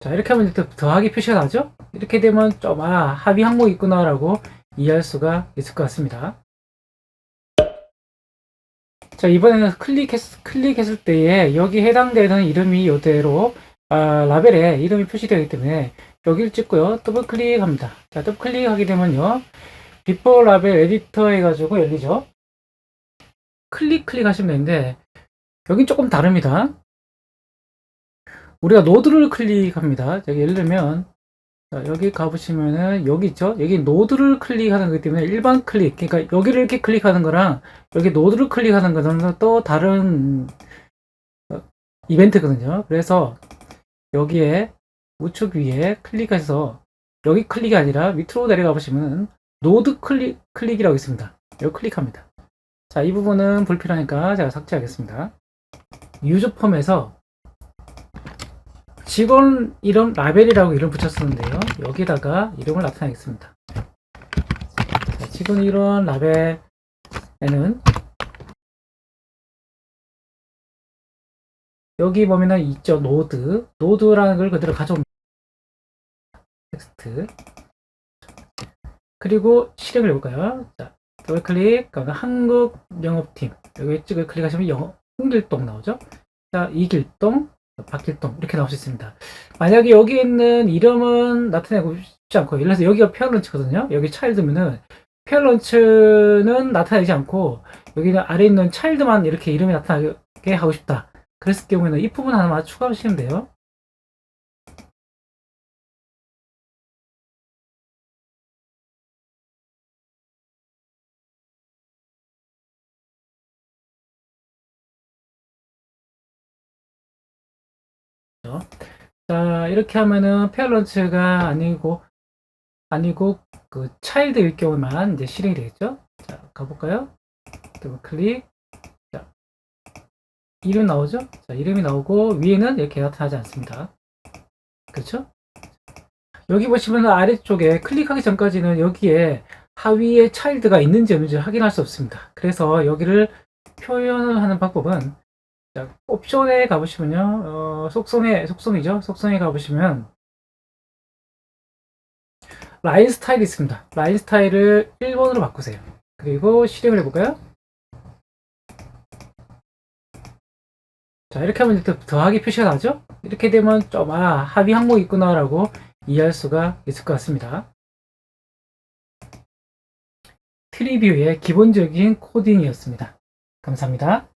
자, 이렇게 하면 이제 더하기 표시가 나죠? 이렇게 되면 좀, 아, 합의 항목이 있구나 라고 이해할 수가 있을 것 같습니다. 자, 이번에는 클릭했, 클릭했을 때에 여기 해당되는 이름이 이대로 아, 라벨에 이름이 표시되어 있기 때문에 여기를 찍고요. 더블 클릭합니다. 자, 더블 클릭하게 되면요. 비포 라벨 에디터 해가지고 열리죠. 클릭 클릭 하시면 되는데 여긴 조금 다릅니다. 우리가 노드를 클릭합니다. 여기 예를 들면 자, 여기 가보시면은 여기 있죠? 여기 노드를 클릭하는 거기 때문에 일반 클릭 그러니까 여기를 이렇게 클릭하는 거랑 여기 노드를 클릭하는 거는 또 다른 어, 이벤트거든요. 그래서 여기에 우측 위에 클릭해서 여기 클릭이 아니라 밑으로 내려가 보시면 노드 클릭 클릭이라고 있습니다. 여기 클릭합니다. 자, 이 부분은 불필요하니까 제가 삭제하겠습니다. 유저 폼에서 직원 이름 라벨이라고 이름 붙였었는데요. 여기다가 이름을 나타내겠습니다. 자, 직원 이름 라벨에는 여기 보면은 있죠. 노드. 노드라는 걸 그대로 가져옵니다. 텍스트. 그리고 실행을 해볼까요? 자, 더블 클릭, 그러니까 한국 영업팀. 여기 찍을 클릭하시면 영어, 홍길동 나오죠? 자, 이길동, 박길동, 이렇게 나올 수 있습니다. 만약에 여기 있는 이름은 나타내고 싶지 않고, 예를 들어서 여기가 페어런치거든요? 여기 차일드면은, 페어런치는 나타내지 않고, 여기는 아래에 있는 차일드만 이렇게 이름이 나타나게 하고 싶다. 그랬을 경우에는 이 부분 하나만 추가하시면 돼요. 자, 이렇게 하면은 페어런츠가 아니고, 아니고, 그, 차일드일 경우만 이제 실행이 되겠죠? 자, 가볼까요? 더블 클릭. 자, 이름 나오죠? 자, 이름이 나오고, 위에는 이렇게 나타나지 않습니다. 그렇죠? 여기 보시면 아래쪽에 클릭하기 전까지는 여기에 하위에 차일드가 있는지 없는지 확인할 수 없습니다. 그래서 여기를 표현을 하는 방법은 자, 옵션에 가보시면요, 어, 속성에, 속성이죠? 속성에 가보시면, 라인 스타일이 있습니다. 라인 스타일을 1번으로 바꾸세요. 그리고 실행을 해볼까요? 자, 이렇게 하면 이제 더하기 표시가 나죠? 이렇게 되면 좀, 아, 합의 항목이 있구나라고 이해할 수가 있을 것 같습니다. 트리뷰의 기본적인 코딩이었습니다. 감사합니다.